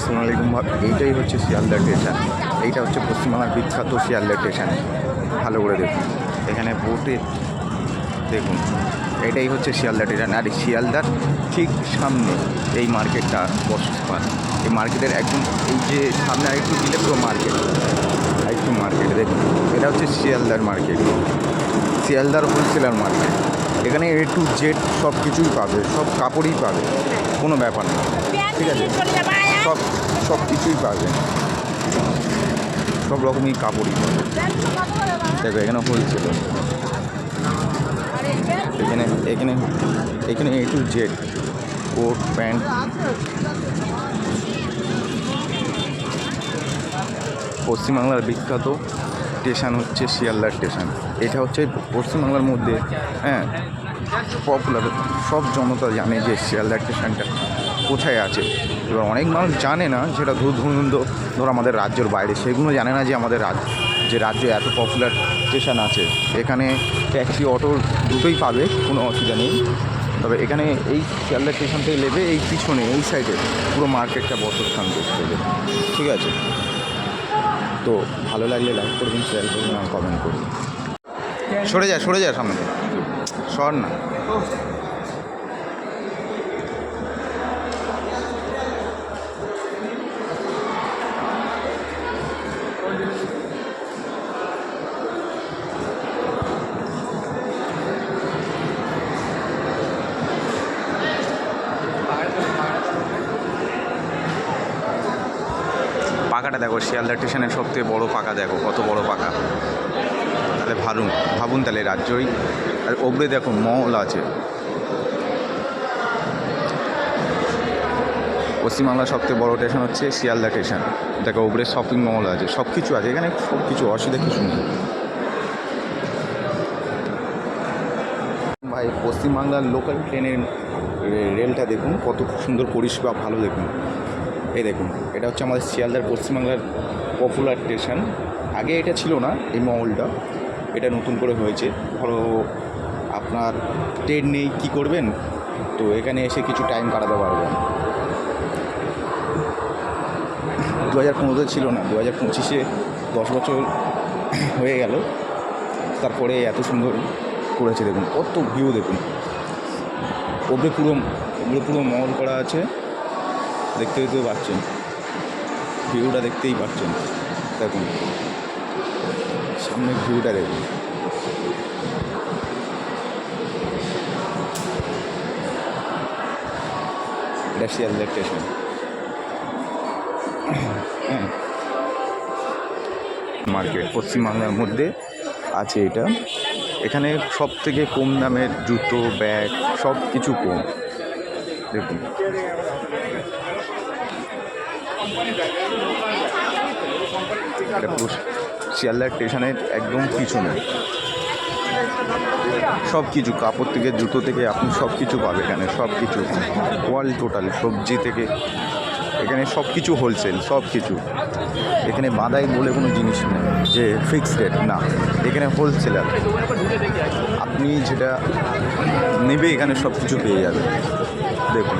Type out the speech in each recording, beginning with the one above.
আসসালামু এইটাই হচ্ছে শিয়ালদা স্টেশন। এইটা হচ্ছে পশ্চিমবাংলার বিখ্যাত শিয়ালদা স্টেশন। ভালো করে দেখুন। এখানে বোটে দেখুন। এটাই হচ্ছে শিয়ালদা স্টেশন। আর শিয়ালদার ঠিক সামনে এই মার্কেটটা বসবাস এই মার্কেটের একদম এই যে সামনে আরেকটু দিলে পুরো মার্কেট। আরেকটু মার্কেট, দেখুন। এটা হচ্ছে শিয়ালদার মার্কেট। শিয়ালদার হোলসেলার মার্কেট। এখানে এ টু জেড সব কিছুই পাবে। সব কাপড়ই পাবে। কোনো ব্যাপার না। ঠিক আছে? সব সব কিছুই পাবে সব রকমই কাপড়ই। দেখো এখানে হোলসেল এখানে এখানে এখানে A to Z coat, pant. পশ্চিমবাংলার বিখ্যাত স্টেশন হচ্ছে শিয়ালদা স্টেশন। এটা হচ্ছে পশ্চিমবাংলার মধ্যে হ্যাঁ পপুলার সব জনতা জানে যে শিয়ালদা স্টেশনটা কোথায় আছে। এবার অনেক মানুষ জানে না যেটা ধর ধরুন ধর আমাদের রাজ্যের বাইরে। সেগুলো জানে না যে আমাদের রাজ্য, যে রাজ্যে এত পপুলার স্টেশন আছে। এখানে ট্যাক্সি অটো দুটোই পাবে, কোনো অসুবিধা নেই। তবে এখানে এই শিয়ালদা স্টেশন থেকে নেবে, এই পিছনে, এই সাইডে পুরো মার্কেটটা বসস্থান করতে হবে। ঠিক আছে? তো ভালো লাগলে লাইক করবেন শেয়ার করবেন আর কমেন্ট করবেন সরে যা সরে যা সামনে। সর না। পাকাটা দেখো, শিয়ালদা স্টেশনের সবথেকে বড় পাকা দেখো, কত বড় পাকা। তাহলে ভাবুন ভাবুন তাহলে রাজ্যই। আর ওপরে দেখো, মহল আছে। পশ্চিমবাংলার সবথেকে বড় স্টেশন হচ্ছে শিয়ালদা স্টেশন। দেখো, ওপরে শপিং মল আছে সব কিছু আছে। এখানে সব কিছু অসুবিধা, কিছু নেই। ভাই, পশ্চিমবাংলার লোকাল ট্রেনের রেলটা দেখুন, কত সুন্দর পরিষেবা, ভালো দেখুন। এই দেখুন, এটা হচ্ছে আমাদের শিয়ালদার পশ্চিমবাংলার পপুলার স্টেশন আগে এটা ছিল না এই মহলটা, এটা নতুন করে হয়েছে। ধরো, আপনার ট্রেন নেই, কী করবেন? তো এখানে এসে কিছু টাইম কাটাতে পারবেন। দু হাজার পনেরোতে ছিল না দু হাজার পঁচিশে দশ বছর হয়ে গেল। তারপরে এত সুন্দর করেছে দেখুন, কত ভিউ দেখুন। ওপরে পুরো ওপরে পুরো মহল করা আছে। দেখতে দেখতেও পাচ্ছেন। ভিউটা দেখতেই পাচ্ছেন। দেখুন। সামনে ভিউটা দেখুন। এটা শিয়ালদা স্টেশন। হ্যাঁ। মার্কেট পশ্চিমবাংলার মধ্যে আছে এটা। এখানে সব থেকে কম দামের জুতো, ব্যাগ সব কিছু কম। দেখুন। এটা পুরো শিয়ালদা স্টেশনের একদম পিছনে। সব কিছু কাপড় থেকে জুতো থেকে আপনি সব কিছু পাবেন এখানে সব কিছু ওয়াল টোটাল, সবজি থেকে। এখানে সব কিছু হোলসেল সব কিছু এখানে বাঁধাই বলে কোনো জিনিস নেই, যে ফিক্সড রেট না। এখানে হোলসেলার আপনি যেটা নেবে, এখানে সব কিছু পেয়ে যাবে দেখুন।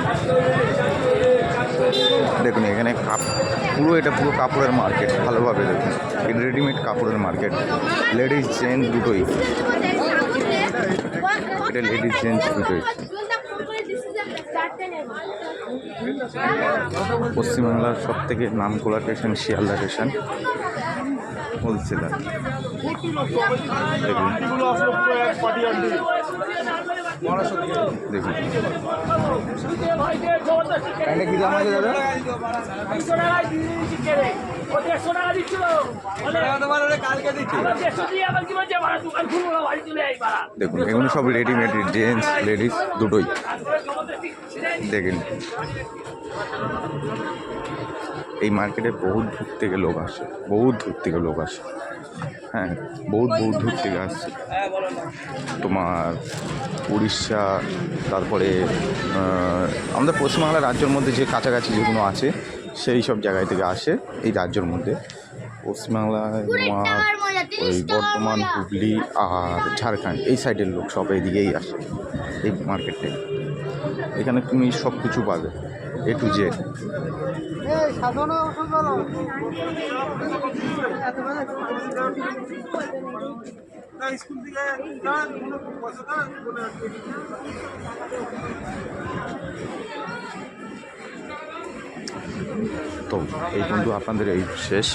দেখুন, এখানে কাপ পুরো এটা পুরো কাপড়ের মার্কেট ভালোভাবে দেখুন। এটা রেডিমেড কাপড়ের মার্কেট লেডিস জেন্টস দুটোই। এটা লেডিস জেন্টস দুটোই। পশ্চিমবাংলার সব থেকে নাম করা স্টেশন শিয়ালদা স্টেশন হোলসেলার দেখুন। দেখুন, এগুলো সব রেডিমেড জেন্টস লেডিস দুটোই। দেখেন। এই মার্কেটে বহুত দূর থেকে লোক আসে, বহুত দূর থেকে লোক আসে। হ্যাঁ বহুত বহুত দূর থেকে আসছে তোমার উড়িষ্যা, তারপরে আমাদের পশ্চিমবাংলা রাজ্যের মধ্যে যে কাছাকাছি যেগুলো আছে, সেই সব জায়গায় থেকে আসে এই রাজ্যের মধ্যে। পশ্চিমবাংলায় তোমার ওই বর্ধমান হুগলি আর ঝাড়খণ্ড, এই সাইডের লোক সব এইদিকেই আসে, এই মার্কেটে এখানে তুমি সব কিছু পাবে এ টু জেড স্কুল থেকে যান কোনো পয়সা দেন বলে আর কি। তো এই বন্ধু আপনাদের এই শেষ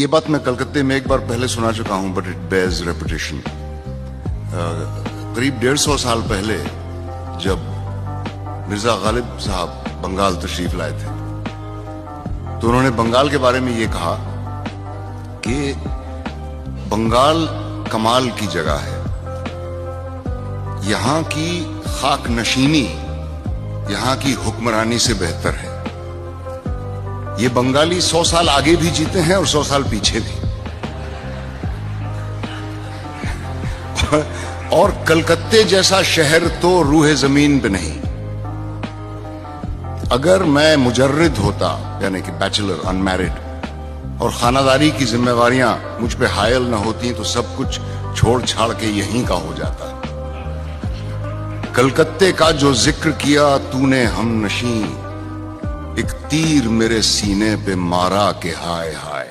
ये बात मैं कलकत्ते में एक बार पहले सुना चुका हूं बट इट बेयर्स रेपुटेशन करीब डेढ़ सौ साल पहले जब मिर्ज़ा गालिब साहब बंगाल तशरीफ़ लाए थे तो उन्होंने बंगाल के बारे में ये कहा कि बंगाल कमाल की जगह है। यहाँ की खाक नशीनी, यहाँ की हुक्मरानी से बेहतर है। ये बंगाली सौ साल आगे भी जीते हैं और सौ साल पीछे भी। और कलकत्ते जैसा शहर तो रूह ज़मीन पे नहीं। अगर मैं मुजर्रिद होता, यानी कि बैचलर अनमैरिड और खानादारी की जिम्मेवारियाँ मुझ पे हायल ना होती तो सब कुछ छोड़ छाड़ के यहीं का हो जाता। कलकत्ते का जो ज़िक्र किया, तूने हम नशी एक तीर मेरे सीने पे मारा के हाय हाय